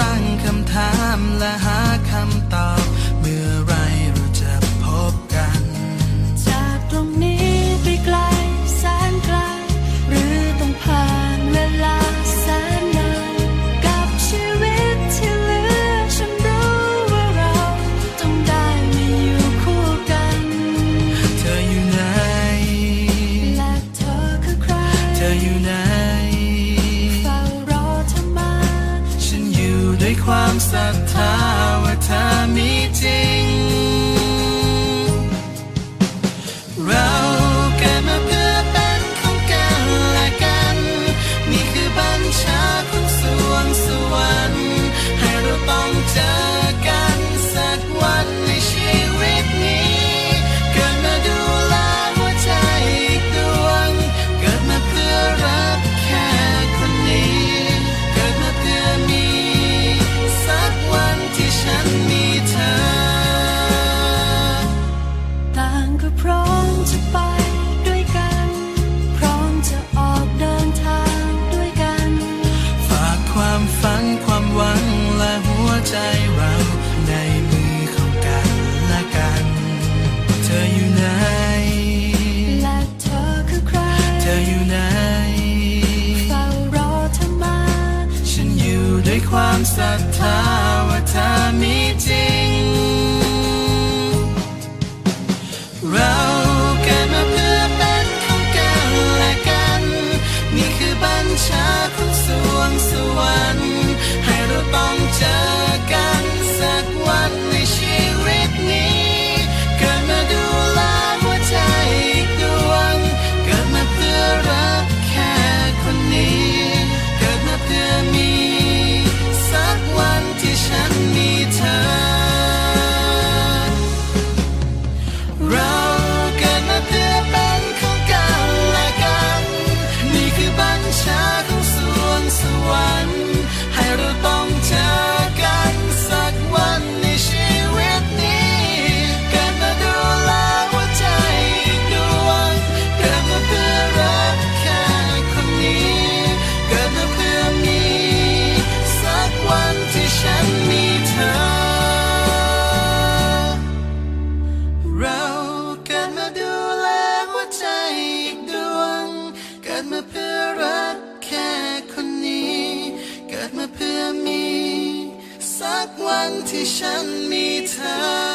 ตั้งคำถามและหาคำตอบ that the tower time meeting. วังและหัวใจเราในมือของกันและกัน เธออยู่ไหน และเธอคือใคร เธออยู่ไหนเฝ้ารอเธอมา ฉันอยู่ด้วยความศรัทธาว่าเธอมีจริง เราเกิดมาเพื่อเป็นของกันและกัน นี่คือบัญชาของสวงสวรรค์ ให้เราต้องเจอกันสักวันในชีวิตนี้ เกิดมาดูแลหัวใจอีกดวง เกิดมาเพื่อรักแค่คนนี้ เกิดมาเพื่อมี สักวันที่ฉันมีเธอันที่ฉันมีเธอ